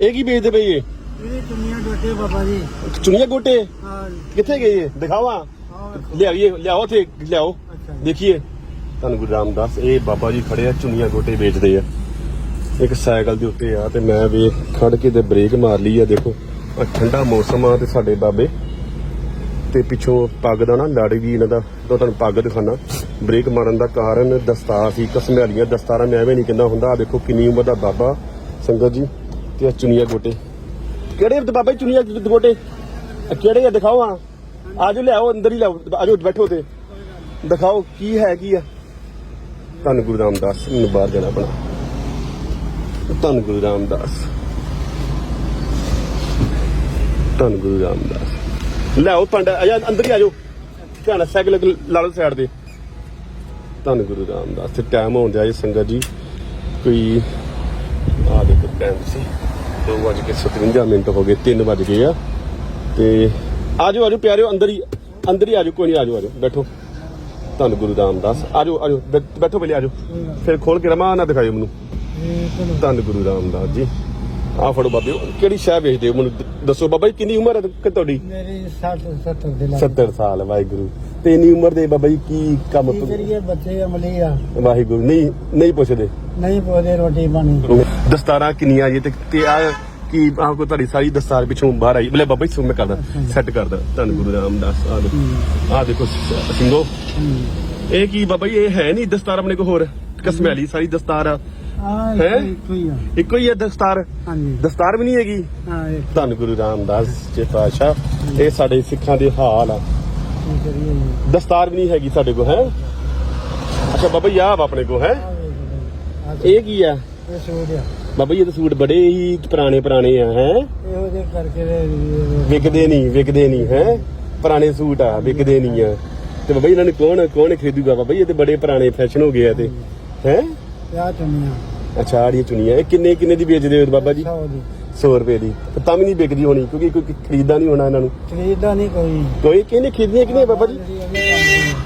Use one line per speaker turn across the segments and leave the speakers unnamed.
ਇਹ ਕੀ ਵੇਚਦੇ ਪਏ ਇਹ
ਇਹ ਚੁੰਨੀਆਂ ਡੋਟੇ ਬਾਬਾ ਜੀ।
ਚੁੰਨੀਆਂ ਗੋਟੇ?
ਹਾਂ
ਕਿੱਥੇ ਗਏ ਇਹ ਦਿਖਾਵਾ ਲਿਆਈਏ ਲਿਆਓ ਤੇ ਲਿਆਓ। ਦੇਖੀਏ। ਤੁਹਾਨੂੰ ਗੁਰੂ ਰਾਮਦਾਸ ਇਹ ਬਾਬਾ ਜੀ ਖੜੇ ਆ ਚੁੰਨੀਆਂ ਗੋਟੇ ਵੇਚਦੇ ਆ। ਇੱਕ ਸਾਈਕਲ ਦੇ ਉੱਤੇ ਆ ਤੇ ਮੈਂ ਵੇ ਖੜ ਕੇ ਤੇ ਬ੍ਰੇਕ ਮਾਰ ਲਈ ਆ ਦੇਖੋ। ਆ ਠੰਡਾ ਮੌਸਮ ਆ ਤੇ ਸਾਡੇ ਬਾਬੇ। ਤੇ ਪਿੱਛੋਂ ਪੱਗ ਦਾ ਨਾ ਲੜ ਵੀ ਇਹਨਾਂ ਦਾ। ਤਾਂ ਤੁਹਾਨੂੰ ਪੱਗ ਦਿਖਾਣਾ ਬ੍ਰੇਕ ਮਾਰਨ ਦਾ ਕਾਰਨ ਦਸਤਾਰ ਸੀ ਕਸਮਿਆਲੀਆਂ ਦਸਤਾਰਾਂ ਮੈਂ ਐਵੇਂ ਨਹੀਂ ਕਹਿੰਦਾ ਹੁੰਦਾ। ਆ ਦੇਖੋ ਕਿੰਨੀ ਉਮਰ ਦਾ ਬਾਬਾ ਸੰਗਤ ਜੀ। ਤੇ ਆ ਚੁੰਨੀਆਂ ਗੋਟੇ। ਕਿਹੜੇ ਤੇ ਬਾਬਾ ਜੀ ਚੁੰਨੀਆਂ ਗੋਟੇ? ਆ ਕਿਹੜੇ ਆ? ਦਿਖਾਓ ਆ। ਆਜੋ ਲਿਆਓ, ਅੰਦਰ ਹੀ ਲਿਆਓ। ਆਜੋ, ਬੈਠੋ ਤੇ। ਦਿਖਾਓ ਕੀ ਹੈ, ਕੀ ਆ। ਧੰਨ ਗੁਰੂ ਰਾਮਦਾਸ, ਮੈਨੂੰ ਬਾਹਰ ਜਾਣਾ ਆਪਣਾ ਧੰਨ ਗੁਰੂ ਰਾਮਦਾਸ। ਧੰਨ ਗੁਰੂ ਰਾਮਦਾਸ। ਲਿਆਓ ਪੰਡਾ, ਆ ਅੰਦਰ ਹੀ ਆਜੋ। ਧਿਆਨ ਨਾਲ ਸਾਈਕਲ ਲਾ ਲਓ ਸਾਈਡ ਤੇ। ਧੰਨ ਗੁਰੂ ਰਾਮਦਾਸ, ਤੇ ਟਾਈਮ ਹੋਣ ਦਿਆ ਜੀ ਸੰਗਤ ਜੀ। ਕੋਈ ਆ ਦੇਖੋ ਟਾਈਮ ਸੀ। 2:57 ਮਿੰਟ ਹੋ ਗਏ 3 ਵਜ ਗਏ ਆ। ਤੇ ਆਜੋ ਆਜੋ ਪਿਆਰਿਓ ਅੰਦਰ ਹੀ ਅੰਦਰ ਹੀ ਆਜੋ ਕੋਈ ਨਹੀਂ ਆਜੋ ਆਜੋ ਬੈਠੋ। ਧੰਨ ਗੁਰੂ ਰਾਮਦਾਸ। ਆਜੋ ਆਜੋ ਬੈਠੋ ਪਹਿਲੇ ਆਜੋ। ਫਿਰ ਖੋਲ ਕੇ ਰਮਾ ਨਾ ਦਿਖਾਇਓ ਮੈਨੂੰ। ਧੰਨ ਗੁਰੂ ਰਾਮਦਾਸ ਜੀ। ਆ ਫੜੋ ਬਾਬੇ ਕਿਹੜੀ ਸ਼ਹਿ ਵੇਚਦੇ ਹੋ ਮੈਨੂੰ ਦੱਸੋ ਬਾਬਾ ਜੀ ਕਿੰਨੀ ਉਮਰ ਹੈ ਤੁਹਾਡੀ?
ਮੇਰੀ 60 70 ਦੇ ਲੱਗ
70 ਸਾਲ ਵਾਹਿਗੁਰੂ। ਤੇ ਇੰਨੀ ਉਮਰ ਦੇ ਬਾਬਾ ਜੀ ਕੀ ਕੰਮ
ਕੀ ਕਰੀਏ ਬੱਚੇ ਅਮਲੀ ਆ।
ਵਾਹਿਗੁਰੂ ਨਹੀਂ ਨਹੀਂ ਪੁੱਛਦੇ।
ਨਹੀਂ ਪੋਦੇ ਰੋਟੀ ਪਾਣੀ।
ਦਸਤਾਰਾਂ ਕਿੰਨੀਆਂ ਜੀ ਤੇ ਤੇ ਆ ਕੀ ਆ ਕੋ ਤੁਹਾਡੀ ਸਾਰੀ ਦਸਤਾਰ ਪਿੱਛੋਂ ਬਾਹਰ ਆਈ। ਬਲੇ ਬਾਬਾ ਜੀ ਸੁਣ ਮੈਂ ਕਰਦਾ। ਸੈੱਟ ਕਰਦਾ ਧੰਨ ਗੁਰੂ ਰਾਮਦਾਸ ਆ ਦੇਖੋ ਆ ਦੇਖੋ ਸਿੰਘੋ। ਇਹ ਕੀ ਬਾਬਾ ਜੀ ਇਹ ਹੈ ਨਹੀਂ ਦਸਤਾਰ ਆਪਣੇ ਕੋ ਹੋਰ? ਕਸਮੈਲੀ ਸਾਰੀ ਦਸਤਾਰ ਆ। ਹੈਂ? ਇੱਕੋ ਹੀ ਹੈ ਦਸਤਾਰ?
ਹਾਂਜੀ।
ਦਸਤਾਰ ਵੀ ਨਹੀਂ ਹੈਗੀ? ਧੰਨ ਗੁਰੂ ਰਾਮਦਾਸ ਜੀ ਪਾਤਸ਼ਾਹ। ਇਹ ਸਾਡੇ ਸਿੱਖਾਂ ਦੇ ਹਾਲ ਆ। ਦਸਤਾਰ ਵੀ ਨਹੀਂ ਹੈਗੀ ਸਾਡੇ ਕੋ ਹੈ? ਅੱਛਾ ਬਾਬਾ ਜੀ ਆਹ ਆਪਣੇ ਕੋ ਹੈ।
ਆਹ
ਇਹ ਕੀ ਆ?
ਇਹ ਸੂਟ ਆ।
ਬਾਬਾ ਜੀ ਇਹ ਤਾਂ ਸੂਟ ਬੜੇ ਹੀ ਪੁਰਾਣੇ ਪੁਰਾਣੇ ਆ ਹੈ?
ਇਹੋ ਜਿਹੇ ਕਰਕੇ
ਵਿਕਦੇ ਨਹੀਂ ਵਿਕਦੇ ਨਹੀਂ ਹੈ? ਪੁਰਾਣੇ ਸੂਟ ਆ ਵਿਕਦੇ ਨਹੀਂ ਆ। ਤੇ ਬਾਬਾ ਜੀ ਇਹਨਾਂ ਨੂੰ ਕੌਣ ਕੌਣ ਖਰੀਦੂਗਾ? ਬਾਬਾ ਜੀ ਇਹ ਤੇ ਬੜੇ ਪੁਰਾਣੇ ਫੈਸ਼ਨ ਹੋ ਗਏ ਆ ਤੇ। ਹੈ?
ਆ ਚੁੰਨੀਆਂ।
ਅੱਛਾ ਆੜੀਆਂ ਚੁਣੀਆਂ ਇਹ ਕਿੰਨੇ ਕਿੰਨੇ ਦੀ ਵੇਚਦੇ ਹੋ ਬਾਬਾ ਜੀ?
100 ਦੀ।
100 ਰੁਪਏ ਦੀ। ਤੇ ਤਾਂ ਵੀ ਨਹੀਂ ਵਿਕਦੀ ਹੋਣੀ ਕਿਉਂਕਿ ਕੋਈ ਖਰੀਦਦਾ ਨਹੀਂ ਹੋਣਾ ਇਹਨਾਂ ਨੂੰ।
ਖਰੀਦਦਾ ਨਹੀਂ ਕੋਈ।
ਕੋਈ ਕਿਹਨੇ ਖਰੀਦਣੀਆਂ ਕਿਹਨੇ ਬਾਬਾ ਜੀ?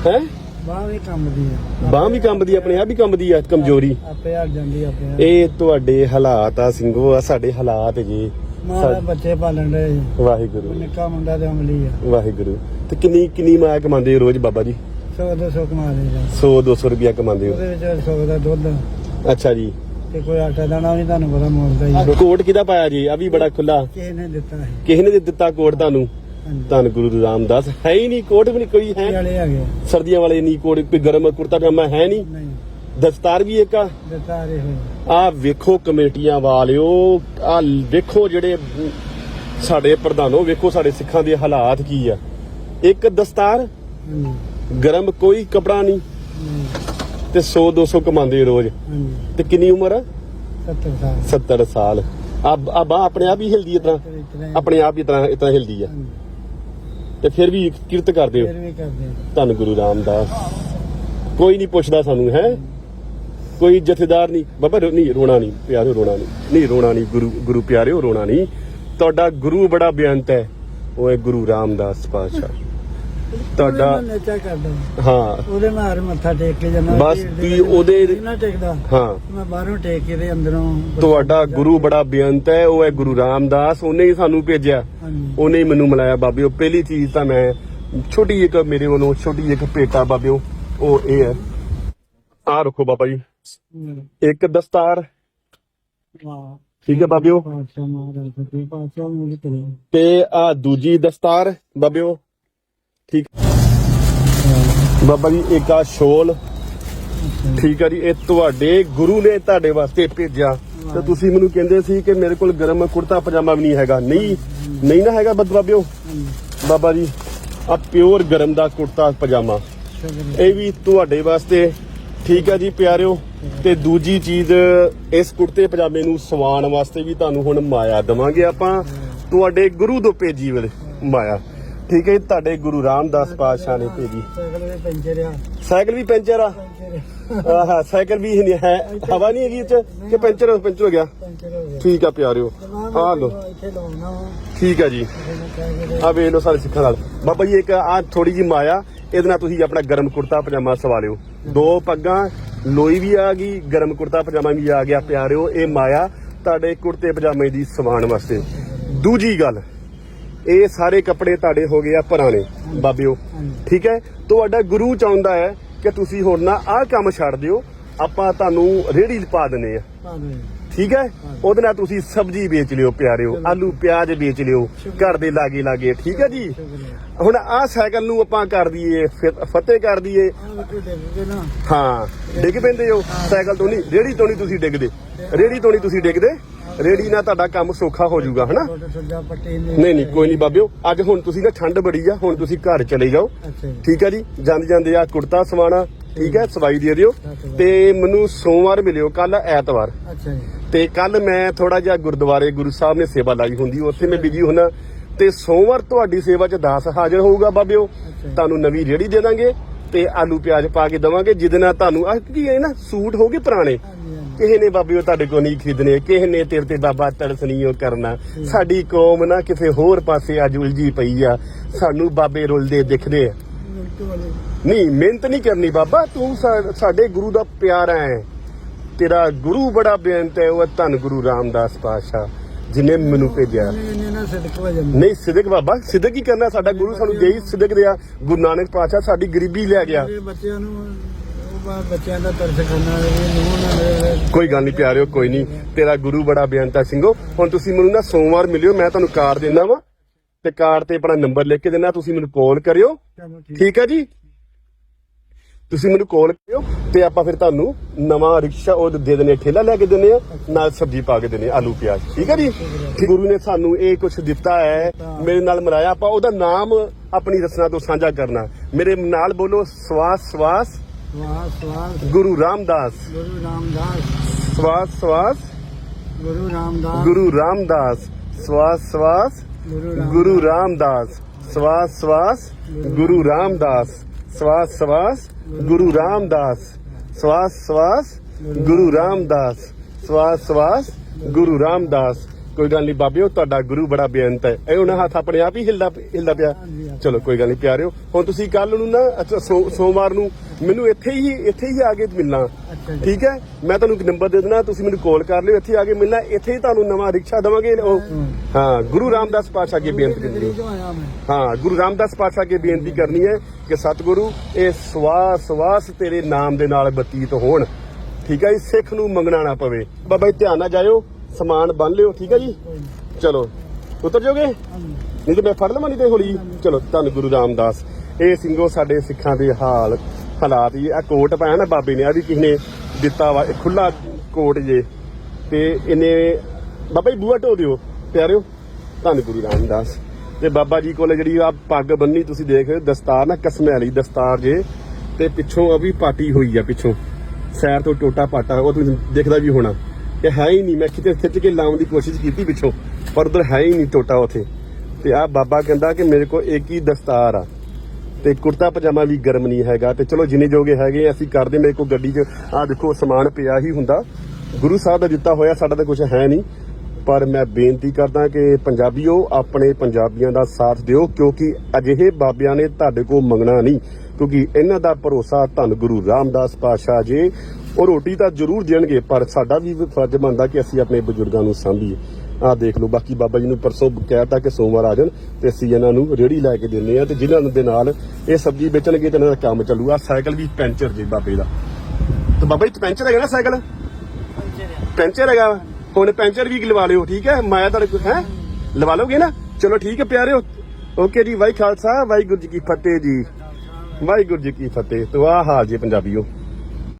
ਹੈ?
ਬਾਹ ਵੀ ਕੰਮ ਦੀ ਆ।
ਬਾਹ ਵੀ ਆਪਣੇ ਆ ਵੀ ਕੰਮ ਦੀ ਆ ਕਮਜ਼ੋਰੀ।
ਆਪੇ ਹਟ ਜਾਂਦੀ ਆਪੇ
ਇਹ ਤੁਹਾਡੇ ਹਾਲਾਤ ਆ ਸਿੰਘੋ ਆ ਸਾਡੇ ਹਾਲਾਤ ਜੀ।
ਮਾਰਾ ਬੱਚੇ ਪਾਲਣ ਦੇ
ਵਾਹਿਗੁਰੂ।
ਨਿੱਕਾ ਮੁੰਡਾ ਤੇ ਅਮਲੀ ਆ।
ਵਾਹਿਗੁਰੂ। ਤੇ ਕਿੰਨੀ ਕਿੰਨੀ ਮਾਇਆ ਕਮਾਉਂਦੇ ਰੋਜ਼ ਬਾਬਾ ਜੀ?
100 200 ਕਮਾ ਲਈਦਾ
100 200 ਰੁਪਿਆ ਕਮਾਉਂਦੇ ਹੋ।
ਉਹਦੇ ਵਿੱਚ 100 ਦਾ ਦੁੱਧ।
ਅੱਛਾ ਜੀ।
ਤੇ ਕੋਈ ਆਟਾ ਦਾਣਾ ਵੀ ਤੁਹਾਨੂੰ ਪਤਾ ਮੋੜਦਾ ਹੀ।
ਕੋਟ ਕਿਹਦਾ ਪਾਇਆ ਜੀ? ਆ ਵੀ ਬੜਾ ਖੁੱਲਾ
ਕਿਸੇ ਨੇ ਦਿੱਤਾ
ਕਿਸੇ ਨੇ ਦਿੱਤਾ ਕੋਟ ਤੁਹਾਨੂੰ? ਧੰਨ ਗੁਰੂ ਰਾਮਦਾਸ ਹੈ ਹੀ ਨਹੀਂ ਕੋਟ ਵੀ ਨਹੀਂ ਕੋਈ ਹੈ।
ਵਾਲੇ
ਸਰਦੀਆਂ ਵਾਲੇ ਨਹੀਂ ਕੋਟ ਕੋਈ ਗਰਮ ਕੁੜਤਾ ਪਜਾਮਾ ਹੈ ਨਹੀਂ।
ਨਹੀਂ।
ਦਸਤਾਰ ਵੀ ਇੱਕ ਆ।
ਦਿੱਤਾ ਰਹੇ ਹੋਏ
ਆ। ਵੇਖੋ ਕਮੇਟੀਆਂ ਵਾਲਿਓ ਆ ਵੇਖੋ ਜਿਹੜੇ ਸਾਡੇ ਪ੍ਰਧਾਨੋ ਵੇਖੋ ਸਾਡੇ ਸਿੱਖਾਂ ਦੇ ਹਾਲਾਤ ਕੀ ਆ। ਇੱਕ ਦਸਤਾਰ
ਹਾਂਜੀ।
ਗਰਮ ਕੋਈ ਕਪੜਾ ਨਹੀਂ।
ਹਾਂਜੀ,
ਤੇ 100 200 ਕਮਾਉਂਦੇ ਰੋਜ਼।
ਹਾਂਜੀ।
ਤੇ ਕਿੰਨੀ ਉਮਰ ਆ?
70 ਸਾਲ।
70 ਸਾਲ। ਆ ਆ ਬਾਂਹ ਆਪਣੇ ਆਪ ਹੀ ਹਿਲਦੀ
ਹੀ-
ਆਪਣੇ ਆਪ ਹੀ ਇਤਨਾ ਇਤਨਾ ਹਿਲਦੀ ਆ।
ਹਾਂਜੀ,
ਤੇ ਫਿਰ ਵੀ ਕਿਰਤ ਕਰਦੇ ਹੋ?
ਫਿਰ ਵੀ ਕਰਦੇ ਆ।
ਧੰਨ ਗੁਰੂ ਰਾਮਦਾਸ। ਕੋਈ ਨਹੀਂ ਪੁੱਛਦਾ ਸਾਨੂੰ ਹੈ? ਕੋਈ ਜਥੇਦਾਰ ਨਹੀਂ। ਬਾਬਾ ਰੋ- ਨਹੀਂ ਰੋਣਾ ਨਹੀਂ ਪਿਆਰਿਓ ਰੋਣਾ ਨਹੀਂ। ਨਹੀਂ ਰੋਣਾ ਨਹੀਂ ਗੁਰੂ ਗੁਰੂ ਪਿਆਰਿਓ ਰੋਣਾ ਨਹੀਂ। ਤੁਹਾਡਾ ਗੁਰੂ ਬੜਾ ਬੇਅੰਤ ਹੈ। ਉਹ ਹੈ ਗੁਰੂ ਰਾਮਦਾਸ ਪਾਤਸ਼ਾਹ। ਤੁਹਾਡਾ
ਨੇਚਾ ਕਰਦਾ।
ਹਾਂ।
ਉਹਦੇ ਨਾਲ ਹਰ ਮੱਥਾ ਟੇਕ ਕੇ ਜਾਂਦਾ।
ਬਸ ਵੀ ਉਹਦੇ-
ਨਾ ਟੇਕਦਾ
ਹਾਂ।
ਮੈਂ ਬਾਹਰੋਂ ਟੇਕ ਕੇ ਤੇ ਅੰਦਰੋਂ
ਤੁਹਾਡਾ ਗੁਰੂ ਬੜਾ ਬੇਅੰਤ ਹੈ ਉਹ ਹੈ ਗੁਰੂ ਰਾਮਦਾਸ ਉਹਨੇ ਹੀ ਸਾਨੂੰ ਭੇਜਿਆ। ਉਹਨੇ ਹੀ ਮੈਨੂੰ ਮਿਲਾਇਆ ਬਾਬਿਓ ਪਹਿਲੀ ਚੀਜ਼ ਤਾਂ ਮੈਂ ਛੋਟੀ ਇੱਕ ਮੇਰੇ ਵੱਲੋਂ ਛੋਟੀ ਇੱਕ ਭੇਟਾ ਬਾਬਿਓ ਉਹ ਇਹ ਹੈ। ਆ ਰੱਖੋ ਬਾਬਾ ਜੀ। ਇੱਕ ਦਸਤਾਰ।
ਵਾਹ।
ਠੀਕ ਹੈ ਬਾਬਿਓ। ਤੇ ਆ ਦੂਜੀ ਦਸਤਾਰ ਬਾਬਿਓ ਠੀਕ। ਬਾਬਾ ਜੀ ਇੱਕ ਆ ਸ਼ੋਲ। ਠੀਕ ਹੈ ਜੀ ਇਹ ਤੁਹਾਡੇ ਗੁਰੂ ਨੇ ਤੁਹਾਡੇ ਵਾਸਤੇ ਭੇਜਿਆ। ਤੇ ਤੁਸੀਂ ਮੈਨੂੰ ਕਹਿੰਦੇ ਸੀ ਕਿ ਮੇਰੇ ਕੋਲ ਗਰਮ ਕੁੜਤਾ ਪਜਾਮਾ ਵੀ ਨਹੀਂ ਹੈਗਾ। ਨਹੀਂ ਨਹੀਂ ਨਾ ਹੈਗਾ ਬਦ ਬਾਬਿਓ ਬਾਬਾ ਜੀ ਆ ਪਿਓਰ ਗਰਮ ਦਾ ਕੁੜਤਾ ਪਜਾਮਾ। ਇਹ ਵੀ ਤੁਹਾਡੇ ਵਾਸਤੇ। ਠੀਕ ਹੈ ਜੀ ਪਿਆਰਿਓ। ਤੇ ਦੂਜੀ ਚੀਜ਼ ਇਸ ਕੁੜਤੇ ਪਜਾਮੇ ਨੂੰ ਸਵਾਣ ਵਾਸਤੇ ਵੀ ਤੁਹਾਨੂੰ ਹੁਣ ਮਾਇਆ ਦਵਾਂਗੇ ਆਪਾਂ। ਤੁਹਾਡੇ ਗੁਰੂ ਤੋਂ ਭੇਜੀ ਮਾਇਆ। ਠੀਕ ਹੈ ਜੀ ਤੁਹਾਡੇ ਗੁਰੂ ਰਾਮਦਾਸ ਪਾਤਸ਼ਾਹ ਨੇ ਭੇਜੀ
ਸਾਈਕਲ ਵੀ ਪੈਂਚਰ ਆ।
ਸਾਈਕਲ ਵੀ ਪੈਂਚਰ ਆ। ਆਹਾ ਸਾਈਕਲ ਵੀ ਨਹੀਂ ਹੈ। ਹਵਾ ਨਹੀਂ ਹੈਗੀ ਇਹ ਚ? ਕਿ ਪੈਂਚਰ ਪੈਂਚਰ ਹੋ ਗਿਆ?
ਪੈਂਚਰ ਹੋ ਗਿਆ।
ਠੀਕ ਆ ਪਿਆਰਿਓ ਆ ਲੋ ਠੀਕ ਆ ਜੀ। ਆ ਵੇਖ ਲਓ ਸਾਰੇ ਸਿੱਖਾਂ ਨਾਲ। ਬਾਬਾ ਜੀ ਇੱਕ ਆ ਥੋੜੀ ਜੀ ਮਾਇਆ ਇਹਦੇ ਨਾਲ ਤੁਸੀਂ ਆਪਣਾ ਗਰਮ ਕੁੜਤਾ ਪਜਾਮਾ ਸਵਾ ਲਿਓ ਦੋ ਪੱਗਾਂ ਲੋਈ ਵੀ ਆ ਗਈ ਗਰਮ ਕੁੜਤਾ ਪਜਾਮਾ ਵੀ ਆ ਗਿਆ ਪਿਆਰਿਓ ਇਹ ਮਾਇਆ ਤੁਹਾਡੇ ਕੁੜਤੇ ਪਜਾਮੇ ਦੀ ਸਵਾਣ ਵਾਸਤੇ। ਦੂਜੀ ਗੱਲ ਇਹ ਸਾਰੇ ਕੱਪੜੇ ਤੁਹਾਡੇ ਹੋ ਗਏ ਆ ਪੁਰਾਣੇ ਬਾਬਿਓ। ਠੀਕ ਹੈ? ਤੁਹਾਡਾ ਗੁਰੂ ਚਾਹੁੰਦਾ ਹੈ ਕਿ ਤੁਸੀਂ ਹੁਣ ਨਾ ਆਹ ਕੰਮ ਛੱਡ ਦਿਓ। ਆਪਾਂ ਤੁਹਾਨੂੰ ਰੇੜੀ ਪਾ ਦਿੰਨੇ ਆ। ਠੀਕ ਹੈ? ਉਹਦੇ ਨਾਲ ਤੁਸੀਂ ਸਬਜ਼ੀ ਵੇਚ ਲਿਓ ਪਿਆਰਿਓ ਆਲੂ ਪਿਆਜ਼ ਵੇਚ ਲਿਓ ਘਰ ਦੇ ਲਾਗੇ ਲਾਗੇ। ਠੀਕ ਹੈ ਜੀ? ਹੁਣ ਆਹ ਸਾਈਕਲ ਨੂੰ ਆਪਾਂ ਕਰ ਦਈਏ ਫਤਿਹ ਕਰ ਦਈਏ। ਹਾਂ ਡਿੱਗ ਪੈਂਦੇ ਹੋ। ਸਾਈਕਲ ਤੋਂ ਨਹੀਂ ਰੇੜੀ ਤੋਂ ਨਹੀਂ ਤੁਸੀਂ ਡਿੱਗਦੇ। ਰੇੜੀ ਤੋਂ ਨਹੀਂ ਤੁਸੀਂ ਡਿੱਗਦੇ। ਰੇੜੀ ਨਾਲ ਤੁਹਾਡਾ ਕੰਮ ਸੌਖਾ ਹੋ ਜਾਊਗਾ ਹਨਾ? ਨਹੀਂ ਨਹੀਂ ਕੋਈ ਨਹੀਂ ਬਾਬਿਓ ਅੱਜ ਹੁਣ ਤੁਸੀਂ ਨਾ ਠੰਡ ਬੜੀ ਆ ਹੁਣ ਤੁਸੀਂ ਘਰ ਚਲੇ ਜਾਓ। ਠੀਕ ਹੈ ਜੀ? ਜਾਂਦੇ ਜਾਂਦੇ ਆ ਕੁੜਤਾ ਸਵਾਣਾ ਠੀਕ ਹੈ ਸਵਾਈ ਦੇ ਦਿਓ। ਤੇ ਮੈਨੂੰ ਸੋਮਵਾਰ ਮਿਲਿਓ ਕੱਲ ਐਤਵਾਰ।
ਅੱਛਾ ਜੀ।
ਤੇ ਕੱਲ ਮੈਂ ਥੋੜਾ ਜਿਹਾ ਗੁਰਦੁਆਰੇ ਗੁਰੂ ਸਾਹਿਬ ਨੇ ਸੇਵਾ ਲਾਈ ਹੁੰਦੀ ਉੱਥੇ ਮੈਂ ਬਿਜ਼ੀ ਹੁਣਾ ਤੇ ਸੋਮਵਾਰ ਤੁਹਾਡੀ ਸੇਵਾ 'ਚ ਦਾਸ ਹਾਜ਼ਰ ਹੋਊਗਾ ਬਾਬਿਓ। ਤੁਹਾਨੂੰ ਨਵੀਂ ਰੇੜੀ ਦੇ ਦਾਂਗੇ ਤੇ ਆਲੂ ਪਿਆਜ਼ ਪਾ ਕੇ ਦਵਾਂਗੇ ਜਿਹਦੇ ਨਾਲ ਤੁਹਾਨੂੰ ਆ ਕੀ ਹੈ ਨਾ ਸੂਟ ਹੋਗੇ ਪੁਰਾਣੇ। ਕਿਸੇ ਨੇ ਬਾਬਿਓ ਤੁਹਾਡੇ ਕੋਲ ਨਹੀਂ ਖਰੀਦਣੇ ਕਿਸੇ ਨੇ ਤੇਰੇ ਤੇ ਬਾਬਾ ਤੜਸਣੀ ਉਹ ਕਰਨਾ। ਸਾਡੀ ਕੌਮ ਨਾ ਕਿਸੇ ਹੋਰ ਪਾਸੇ ਅੱਜ ਉਲਝੀ ਪਈ ਆ। ਸਾਨੂੰ ਬਾਬੇ ਰੁਲਦੇ ਦਿਖਦੇ ਆ। ਨਹੀਂ ਮਿਹਨਤ ਨਹੀਂ ਕਰਨੀ ਬਾਬਾ ਤੂੰ ਸਾਡੇ ਗੁਰੂ ਦਾ ਪਿਆਰਾ ਹੈ ਤੇਰਾ ਗੁਰੂ ਬੜਾ ਬੇਅੰਤ ਹੈ ਉਹ ਧੰਨ ਗੁਰੂ ਰਾਮਦਾਸ ਪਾਸ਼ਾ ਜਿਨੇ ਮੈਨੂੰ ਭੇਜਿਆ।
ਸਦਕ
ਨਹੀਂ ਸਿੱਧਕ ਬਾਬਾ ਸਿੱਧਕ ਹੀ ਕਰਨਾ ਸਾਡਾ ਗੁਰੂ ਸਾਨੂੰ ਦੇਈ ਸਿੱਧਕ ਦਿਆ। ਗੁਰੂ ਨਾਨਕ ਪਾਸ਼ਾ ਸਾਡੀ ਗਰੀਬੀ ਲੈ ਗਿਆ।
ਮੇਰੇ ਬੱਚਿਆਂ ਨੂੰ ਉਹ ਬਾ- ਬੱਚਿਆਂ ਦਾ ਤਰਸ ਕਰਨਾ ਇਹ ਨੂੰ ਨਾ ਮੇਰੇ
ਕੋਈ ਗੱਲ ਨਹੀਂ ਪਿਆਰਿਓ ਕੋਈ ਨਹੀਂ ਤੇਰਾ ਗੁਰੂ ਬੜਾ ਬੇਅੰਤ ਸਿੰਘੋ। ਹੁਣ ਤੁਸੀਂ ਮੈਨੂੰ ਨਾ ਸੋਮਵਾਰ ਮਿਲਿਓ ਮੈਂ ਤੁਹਾਨੂੰ ਕਾਰਡ ਦਿੰਦਾ ਵਾ। ਤੇ ਕਾਰਡ ਤੇ ਆਪਣਾ ਨੰਬਰ ਲਿਖ ਕੇ ਦੇਣਾ ਤੁਸੀਂ ਮੈਨੂੰ ਕਾਲ ਕਰਿਓ।
ਚਲੋ ਠੀਕ।
ਠੀਕ ਹੈ ਜੀ? ਤੁਸੀਂ ਮੈਨੂੰ ਕਾਲ ਕਰਿਓ ਤੇ ਆਪਾਂ ਫਿਰ ਤੁਹਾਨੂੰ ਨਵਾਂ ਰਿਕਸ਼ਾ ਉਹ ਦੇ ਦੇਣੇ ਠੇਲਾ ਲੈ ਕੇ ਦਿੰਦੇ ਆ ਨਾਲ ਸਬਜ਼ੀ ਪਾ ਕੇ ਦਿੰਦੇ ਆਲੂ ਪਿਆਜ਼। ਠੀਕ ਹੈ ਜੀ? ਤੇ ਗੁਰੂ ਨੇ ਸਾਨੂੰ ਇਹ ਕੁਝ ਦਿੱਤਾ ਹੈ ਮੇਰੇ ਨਾਲ ਮਿਲਾਇਆ ਆਪਾਂ ਉਹਦਾ ਨਾਮ ਆਪਣੀ ਰਚਨਾ ਤੋਂ ਸਾਂਝਾ ਕਰਨਾ। ਮੇਰੇ ਨਾਲ ਬੋਲੋ ਸਵਾਸ ਸਵਾਸ।
ਸਵਾਸ
ਗੁਰੂ ਰਾਮਦਾਸ।
ਗੁਰੂ ਰਾਮਦਾਸ।
ਸਵਾਸ ਸਵਾਸ।
ਗੁਰੂ ਰਾਮਦਾਸ।
ਗੁਰੂ ਰਾਮਦਾਸ। ਸਵਾਸ ਸਵਾਸ।
ਗੁਰੂ
ਰਾਮਦਾਸ। ਸਵਾਸ ਸਵਾਸ। ਗੁਰੂ ਰਾਮਦਾਸ। ਸਵਾਸ ਸਵਾਸ। ਗੁਰੂ ਰਾਮਦਾਸ। ਸਵਾਸ ਸਵਾਸ। ਗੁਰੂ ਰਾਮਦਾਸ। ਸਵਾਸ ਸਵਾਸ। ਗੁਰੂ ਰਾਮਦਾਸ। ਕੋਈ ਗੱਲ ਨਹੀਂ ਬਾਬਿਓ ਤੁਹਾਡਾ ਗੁਰੂ ਬੜਾ ਬੇਅੰਤ ਹੈ। ਇਹ ਉਹਨਾਂ ਹੱਥ ਆਪਣੇ ਆਪ ਹੀ ਹਿਲਦਾ ਹਿਲਦਾ ਪਿਆ। ਚਲੋ ਕੋਈ ਗੱਲ ਨਹੀਂ ਪਿਆਰਿਓ ਹੁਣ ਤੁਸੀਂ ਕੱਲ ਨੂੰ ਨਾ ਅੱਛਾ, ਸੋਮਵਾਰ ਨੂੰ ਮੈਨੂੰ ਇੱਥੇ ਹੀ ਇੱਥੇ ਹੀ ਆ ਕੇ ਮਿਲਣਾ। ਠੀਕ ਹੈ? ਮੈਂ ਤੁਹਾਨੂੰ ਇੱਕ ਨੰਬਰ ਦੇ ਦੇਣਾ ਤੁਸੀਂ ਮੈਨੂੰ ਕਾਲ ਕਰ ਲਿਓ ਇੱਥੇ ਆ ਕੇ ਮਿਲਣਾ ਇੱਥੇ ਹੀ ਤੁਹਾਨੂੰ ਨਵਾਂ ਰਿਕਸ਼ਾ ਦੇਵਾਂਗੇ ਉਹ ਹਾਂ। ਗੁਰੂ ਰਾਮਦਾਸ ਪਾਤਸ਼ਾਹ ਅੱਗੇ ਬੇਨਤੀ ਕਰਨੀ ਹਾਂ। ਗੁਰੂ ਰਾਮਦਾਸ ਪਾਤਸ਼ਾਹ ਅੱਗੇ ਬੇਨਤੀ ਕਰਨੀ ਹੈ ਕਿ ਸਤਿਗੁਰੂ ਇਹ ਸਵਾਸ ਸਵਾਸ ਤੇਰੇ ਨਾਮ ਦੇ ਨਾਲ ਬਤੀਤ ਹੋਣ। ਠੀਕ ਹੈ ਸਿੱਖ ਨੂੰ ਮੰਗਣਾ ਨਾ ਪਵੇ। ਬਾਬਾ ਜੀ ਧਿਆਨ ਨਾਲ ਜਾਇਓ। ਸਮਾਨ ਬੰਨ ਲਿਓ, ਠੀਕ ਹੈ ਜੀ? ਚਲੋ ਉਤਰ ਜਾਓਗੇ ਨਹੀਂ ਤੇ ਮੈਂ ਫੜ ਲਵਾਂ ਨਹੀਂ ਤੇ ਹੌਲੀ। ਚਲੋ, ਧੰਨ ਗੁਰੂ ਰਾਮਦਾਸ। ਇਹ ਸਿੰਘੋ, ਸਾਡੇ ਸਿੱਖਾਂ ਦੇ ਹਾਲ ਹਾਲਾਤ ਜੀ ਆ ਕੋਟ ਪਾਇਆ ਨਾ ਬਾਬੇ ਨੇ ਆ ਵੀ ਕਿਸੇ ਨੇ ਦਿੱਤਾ ਵਾ, ਇਹ ਖੁੱਲਾ ਕੋਟ ਜੇ। ਤੇ ਇਹਨੇ, ਬਾਬਾ ਜੀ, ਬੂਹਾ ਢੋ ਦਿਓ, ਪਿਆਰਿਓ। ਧੰਨ ਗੁਰੂ ਰਾਮਦਾਸ। ਤੇ ਬਾਬਾ ਜੀ ਕੋਲੇ ਜਿਹੜੀ ਆ ਪੱਗ ਬੰਨੀ, ਤੁਸੀਂ ਦੇਖ ਰਹੇ ਹੋ, ਦਸਤਾਰ ਨਾ ਕਸਮੇ ਵਾਲੀ ਦਸਤਾਰ ਜੇ। ਤੇ ਪਿੱਛੋਂ ਆ ਵੀ ਪਾਟੀ ਹੋਈ ਆ, ਪਿੱਛੋਂ। ਸੈਰ ਤੋਂ ਟੋਟਾ ਪਾਟਾ, ਉਹ ਤੁਸੀਂ ਦੇਖਦਾ ਵੀ ਹੋਣਾ। ਇਹ ਹੈ ਹੀ ਨਹੀਂ। ਮੈਂ ਕਿਤੇ ਖਿੱਚ ਕੇ ਲਾਉਣ ਦੀ ਕੋਸ਼ਿਸ਼ ਕੀਤੀ ਪਿੱਛੋਂ, ਪਰ ਉਧਰ ਹੈ ਹੀ ਨਹੀਂ ਟੋਟਾ ਉਥੇ। ਤੇ ਆ ਬਾਬਾ ਕਹਿੰਦਾ ਕਿ ਮੇਰੇ ਕੋਲ ਇੱਕ ਹੀ ਦਸਤਾਰ ਆ। ਤੇ ਕੁੜਤਾ ਪਜਾਮਾ ਵੀ ਗਰਮ ਨਹੀਂ ਹੈਗਾ। ਤੇ ਚਲੋ ਜਿੰਨੇ ਜੋਗੇ ਹੈਗੇ ਅਸੀਂ ਕਰਦੇ ਮੇਰੇ ਕੋਲ ਗੱਡੀ 'ਚ ਆ ਦੇਖੋ, ਸਮਾਨ ਪਿਆ ਹੀ ਹੁੰਦਾ। ਗੁਰੂ ਸਾਹਿਬ ਦਾ ਦਿੱਤਾ ਹੋਇਆ, ਸਾਡਾ ਤਾਂ ਕੁਝ ਹੈ ਨਹੀਂ। ਪਰ ਮੈਂ ਬੇਨਤੀ ਕਰਦਾ ਕਿ ਪੰਜਾਬੀਓ, ਆਪਣੇ ਪੰਜਾਬੀਆਂ ਦਾ ਸਾਥ ਦਿਓ, ਕਿਉਂਕਿ ਅਜਿਹੇ ਬਾਬਿਆਂ ਨੇ ਤੁਹਾਡੇ ਕੋਲ ਮੰਗਣਾ ਨਹੀਂ। ਕਿਉਂਕਿ ਇਹਨਾਂ ਦਾ ਭਰੋਸਾ ਧੰਨ ਗੁਰੂ ਰਾਮਦਾਸ ਪਾਤਸ਼ਾਹ ਜੀ ਉਹ ਰੋਟੀ ਤਾਂ ਜ਼ਰੂਰ ਦੇਣਗੇ, ਪਰ ਸਾਡਾ ਵੀ ਫਰਜ਼ ਬਣਦਾ ਕਿ ਅਸੀਂ ਆਪਣੇ ਬਜ਼ੁਰਗਾਂ ਨੂੰ ਸਾਂਭੀਏ। ਆਹ ਦੇਖ ਲਓ, ਬਾਕੀ ਬਾਬਾ ਜੀ ਨੂੰ ਪਰਸੋਂ ਕਹਿਤਾ ਕਿ ਸੋਮਵਾਰ ਆ ਜਾਣ ਤੇ ਅਸੀਂ ਇਹਨਾਂ ਨੂੰ ਰੇੜੀ ਲੈ ਕੇ ਦਿੰਦੇ ਆ ਤੇ ਜਿਨ੍ਹਾਂ ਦੇ ਨਾਲ ਇਹ ਸਬਜ਼ੀ ਵੇਚਣਗੇ ਤੇ ਇਹਨਾਂ ਦਾ ਕੰਮ ਚੱਲੂਗਾ ਸਾਈਕਲ ਵੀ ਪੈਂਚਰ ਜੀ ਬਾਬੇ ਦਾ। ਤੇ ਬਾਬਾ ਜੀ, ਪੈਂਚਰ ਹੈਗਾ ਨਾ ਸਾਈਕਲ? ਪੈਂਚਰ ਹੈਗਾ। ਹੁਣ ਪੈਂਚਰ ਵੀ ਲਵਾ ਲਿਓ, ਠੀਕ ਹੈ? ਮਾਇਆ ਤੁਹਾਡੇ ਕੋਲ ਹੈ? ਲਵਾ ਲੋਗੇ ਨਾ? ਚਲੋ ਠੀਕ ਹੈ ਪਿਆਰਿਓ। ਓਕੇ ਜੀ ਵਾਹਿ ਖਾਲਸਾ, ਵਾਹਿਗੁਰੂ ਜੀ ਕੀ ਫਤਿਹ ਜੀ। ਵਾਹਿਗੁਰੂ ਜੀ ਕੀ ਫਤਿਹ। ਤੋ ਆਹ ਹਾਲ ਜੀ ਪੰਜਾਬੀਓ।